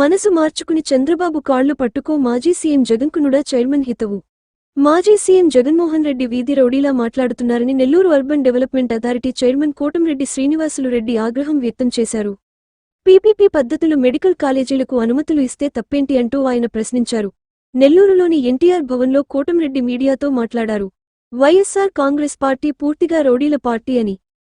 మనసు మార్చుకుని చంద్రబాబు కాళ్ళు పట్టుకో మాజీ సీఎం జగన్కునుడా చైర్మన్ హితవు. మాజీ సీఎం జగన్మోహన్ రెడ్డి వీధి రౌడీలా మాట్లాడుతున్నారని Nellore urban development authority chairman Kotamreddy Srinivasulu Reddy ఆగ్రహం వ్యక్తం చేశారు. పీపీపీ పద్ధతులు మెడికల్ కాలేజీలకు అనుమతులు ఇస్తే తప్పేంటి అంటూ ఆయన ప్రశ్నించారు. నెల్లూరులోని ఎన్టీఆర్ భవన్లో కోటంరెడ్డి మీడియాతో మాట్లాడారు. వైఎస్సార్ కాంగ్రెస్ పార్టీ పూర్తిగా రౌడీల పార్టీ అని.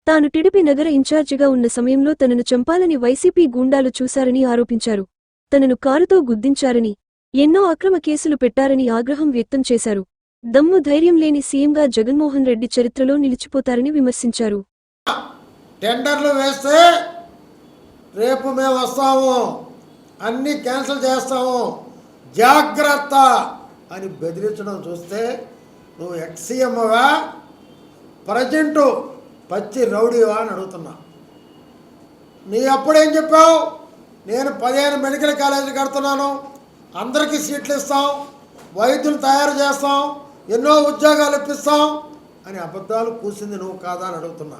తాను టిడిపి నగర ఇన్ఛార్జిగా ఉన్న సమయంలో తనను చంపాలని వైసీపీ గూండాలు చూశారని ఆరోపించారు. తనను కారుతో గుద్దించారని ఎన్నో అక్రమ కేసులు పెట్టారని ఆగ్రహం వ్యక్తం చేశారు. దమ్ము ధైర్యం లేని సీఎంగా జగన్మోహన్ రెడ్డి చరిత్రలో నిలిచిపోతారని విమర్శించారు. టెండర్లు వేస్తే రేపు మేము వస్తాము. అన్నీ క్యాన్సిల్ చేస్తాము. జాగ్రత్త అని బెదిరించడం చూస్తే నువ్వు ఎక్సీఎంగా ప్రజెంటు పచ్చి రౌడీవా అని అడుగుతున్నా. నీ అప్పుడేం చెప్పావు? నేను పదిహేను మెడికల్ కాలేజీలు కడుతున్నాను. అందరికీ సీట్లు ఇస్తాం. వైద్యులు తయారు చేస్తాం. ఎన్నో ఉద్యోగాలు ఇప్పిస్తాం. అని అబద్ధాలు కూసింది నువ్వు కాదా అని అడుగుతున్నా.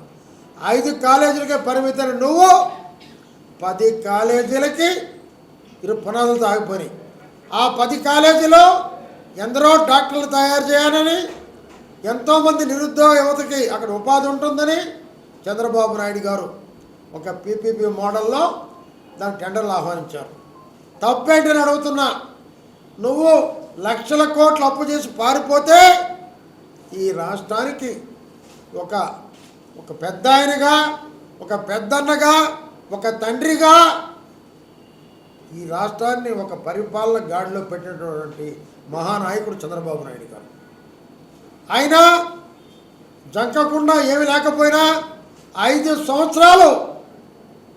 ఐదు కాలేజీలకే పరిమితమైన నువ్వు పది కాలేజీలకి ఇరు పునాదులు ఆగిపోయినాయి ఆ పది కాలేజీలో ఎందరో డాక్టర్లు తయారు చేయాలని ఎంతోమంది నిరుద్యోగ యువతకి అక్కడ ఉపాధి ఉంటుందని చంద్రబాబు నాయుడు గారు ఒక పీపీపీ మోడల్లో దాని టెండర్లు ఆహ్వానించారు. తప్పేంటని అడుగుతున్నా నువ్వు లక్షల కోట్లు అప్పు చేసి పారిపోతే ఈ రాష్ట్రానికి ఒక ఒక పెద్ద ఆయనగా ఒక పెద్దన్నగా ఒక తండ్రిగా ఈ రాష్ట్రాన్ని ఒక పరిపాలన గాడిలో పెట్టినటువంటి మహానాయకుడు చంద్రబాబు నాయుడు గారు. అయినా జంకకుండా ఏమి లేకపోయినా ఐదు సంవత్సరాలు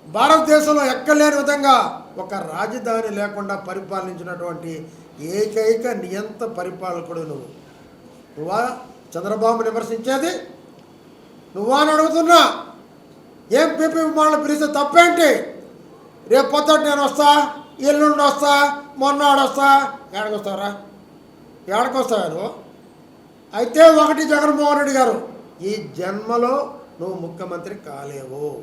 భారతదేశంలో ఎక్కలేని విధంగా ఒక రాజధాని లేకుండా పరిపాలించినటువంటి ఏకైక నియంత పరిపాలకుడు నువ్వు. నువ్వా? చంద్రబాబు విమర్శించేది? నువ్వా అని అడుగుతున్నా. ఏం పీపీ విమానాలు పిలిస్తే తప్పేంటి? రేపు పొద్దుట నేను వస్తా ఎల్లుండి వస్తా మొన్నాడు వస్తా. ఏడకి వస్తారా ఏడకి వస్తావా నువ్వు? అయితే ఒకటి జగన్మోహన్ రెడ్డి గారు ఈ జన్మలో నువ్వు ముఖ్యమంత్రి కాలేవు.